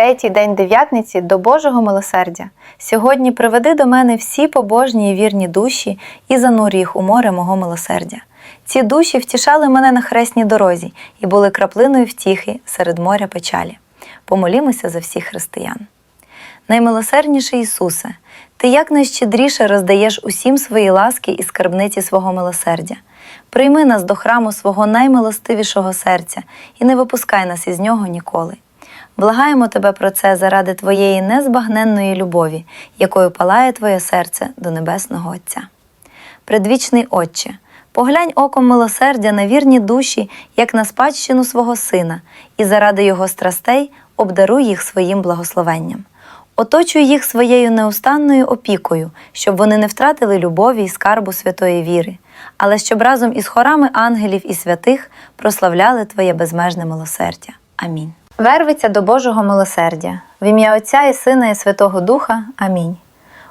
третій день дев'ятниці до Божого милосердя. Сьогодні приведи до мене всі побожні і вірні душі і занурь їх у море мого милосердя. Ці душі втішали мене на хресній дорозі і були краплиною втіхи серед моря печалі. Помолімося за всіх християн. Наймилосердніший Ісусе, Ти якнайщедріше роздаєш усім свої ласки і скарбниці свого милосердя. Прийми нас до храму свого наймилостивішого серця і не випускай нас із нього ніколи. Благаємо тебе про це заради Твоєї незбагненної любові, якою палає Твоє серце до Небесного Отця. Предвічний Отче, поглянь оком милосердя на вірні душі, як на спадщину свого Сина, і заради Його страстей обдаруй їх своїм благословенням. Оточуй їх своєю неустанною опікою, щоб вони не втратили любові і скарбу святої віри, але щоб разом із хорами ангелів і святих прославляли Твоє безмежне милосердя. Амінь. Вервиться до Божого милосердя, в ім'я Отця і Сина і Святого Духа. Амінь.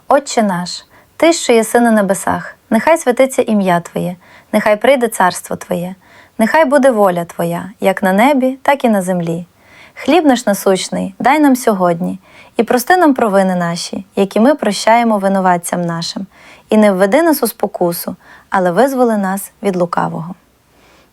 Отче наш, Ти, що єси на небесах, нехай святиться ім'я Твоє, нехай прийде царство Твоє, нехай буде воля Твоя, як на небі, так і на землі. Хліб наш насущний, дай нам сьогодні, і прости нам провини наші, які ми прощаємо винуватцям нашим, і не введи нас у спокусу, але визволи нас від лукавого.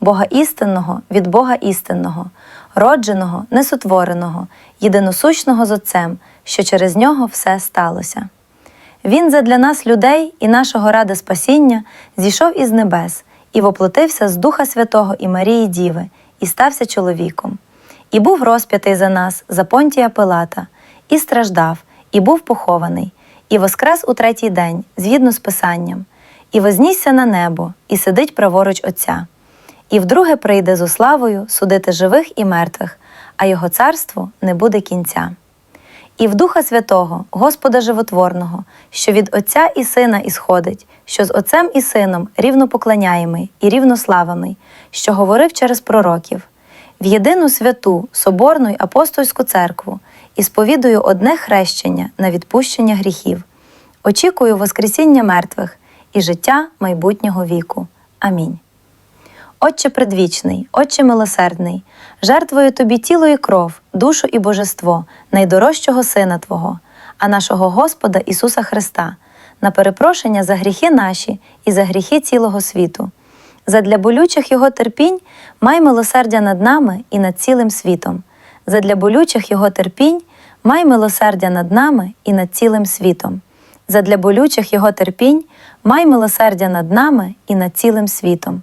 Бога істинного від Бога істинного, родженого, несотвореного, єдиносущного з Отцем, що через нього все сталося. Він задля нас, людей і нашого ради спасіння, зійшов із небес і воплотився з Духа Святого і Марії Діви, і стався чоловіком, і був розп'ятий за нас, за понтія Пилата, і страждав, і був похований, і воскрес у третій день, згідно з Писанням, і вознісся на небо, і сидить праворуч Отця, і вдруге прийде з славою судити живих і мертвих, а його царству не буде кінця. І в Духа Святого, Господа Животворного, що від Отця і Сина ісходить, що з Отцем і Сином рівно поклоняємий і рівнославимий, що говорив через пророків, в єдину святу, Соборну й апостольську церкву і сповідую одне хрещення на відпущення гріхів, очікую Воскресіння мертвих і життя майбутнього віку. Амінь. Отче предвічний, Отче милосердний, жертвою тобі тіло і кров, душу і божество, найдорожчого Сина Твого, а нашого Господа Ісуса Христа, на перепрошення за гріхи наші і за гріхи цілого світу. Задля болючих Його терпінь май милосердя над нами і над цілим світом. Задля болючих Його терпінь май милосердя над нами і над цілим світом. Задля болючих Його терпінь май милосердя над нами і над цілим світом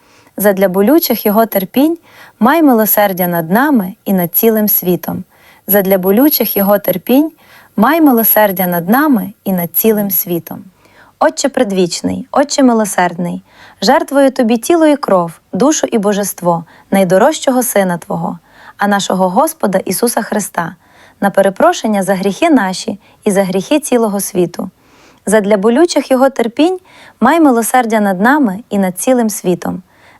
задля болючих Його терпінь, май милосердя над нами і над цілим світом. Задля болючих Його терпінь, май милосердя над нами і над цілим світом. Отче предвічний, Отче милосердний, жертвою тобі тіло і кров, душу і божество, найдорожчого Сина Твого, а нашого Господа Ісуса Христа, на перепрошення за гріхи наші і за гріхи цілого світу. Задля болючих Його терпінь, май милосердя над нами і над цілим світом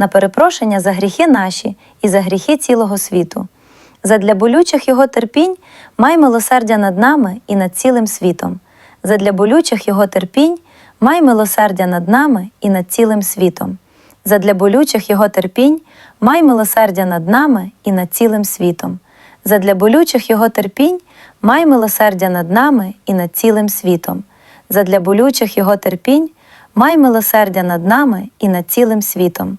на перепрошення за гріхи наші і за гріхи цілого світу. Задля болючих Його терпінь май милосердя над нами і над цілим світом. Задля болючих Його терпінь май милосердя над нами і над цілим світом. Задля болючих Його терпінь май милосердя над нами і над цілим світом. Задля болючих Його терпінь май милосердя над нами і над цілим світом. Задля болючих Його терпінь май милосердя над нами і над цілим світом.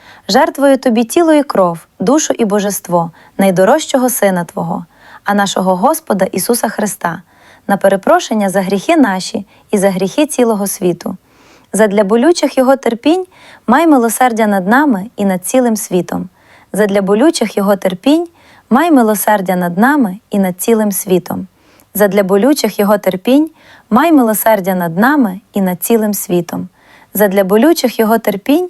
жертвою тобі тіло і кров, душу і божество, найдорожчого Сина Твого, а нашого Господа Ісуса Христа, на перепрошення за гріхи наші і за гріхи цілого світу. Задля болючих Його терпінь май милосердя над нами і над цілим світом. Задля болючих Його терпінь май милосердя над нами і над цілим світом. Задля болючих Його терпінь май милосердя над нами і над цілим світом. Задля болючих Його терпінь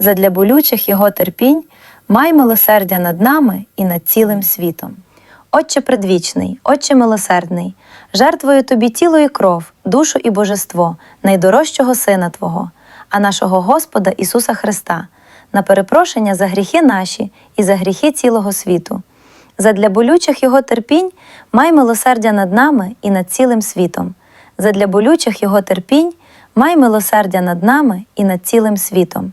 Задля болючих Його терпінь май милосердя над нами і над цілим світом. Отче предвічний, Отче милосердний, жертвою тобі тіло і кров, душу і божество, найдорожчого Сина Твого, а нашого Господа Ісуса Христа, на перепрошення за гріхи наші і за гріхи цілого світу. Задля болючих Його терпінь май милосердя над нами і над цілим світом. Задля болючих Його терпінь май милосердя над нами і над цілим світом.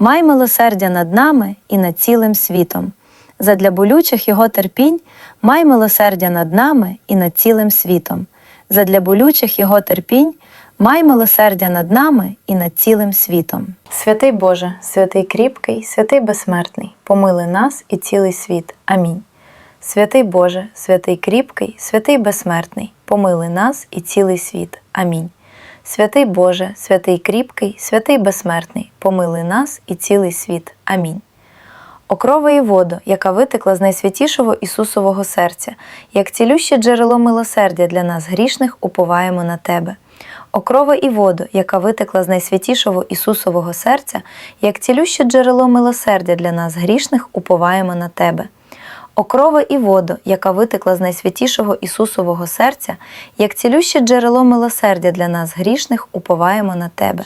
май милосердя над нами і над цілим світом. Задля болючих Його терпінь май милосердя над нами і над цілим світом. Задля болючих Його терпінь май милосердя над нами і над цілим світом. Святий Боже, святий кріпкий, святий безсмертний, помили нас і цілий світ. Амінь. Святий Боже, святий кріпкий, святий безсмертний, помили нас і цілий світ. Амінь. Святий Боже, святий кріпкий, святий безсмертний, помили нас і цілий світ. Амінь. Окрова і воду, яка витекла з найсвятішого Ісусового серця, як цілюще джерело милосердя для нас грішних, уповаємо на Тебе. Окрова і воду, яка витекла з найсвятішого Ісусового серця, як цілюще джерело милосердя для нас грішних, уповаємо на Тебе. Окрова і воду, яка витекла з найсвятішого Ісусового серця, як цілюще джерело милосердя для нас грішних, уповаємо на Тебе.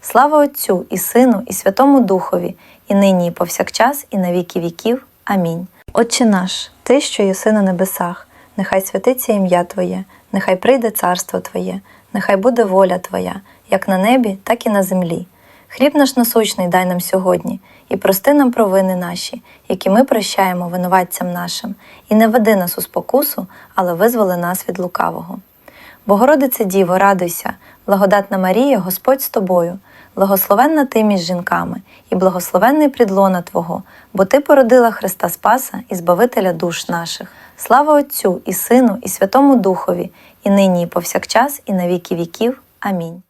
Слава Отцю і Сину, і Святому Духові, і нині, і повсякчас, і на віки віків. Амінь. Отче наш, Ти, що єси на небесах, нехай святиться ім'я Твоє, нехай прийде царство Твоє, нехай буде воля Твоя, як на небі, так і на землі. Хліб наш насущний дай нам сьогодні, і прости нам провини наші, які ми прощаємо винуватцям нашим, і не веди нас у спокусу, але визволи нас від лукавого. Богородице Діво, радуйся, благодатна Марія, Господь з тобою, благословенна ти між жінками, і благословенний плідлона Твого, бо Ти породила Христа Спаса і Збавителя душ наших. Слава Отцю і Сину, і Святому Духові, і нині, і повсякчас, і на віки віків. Амінь.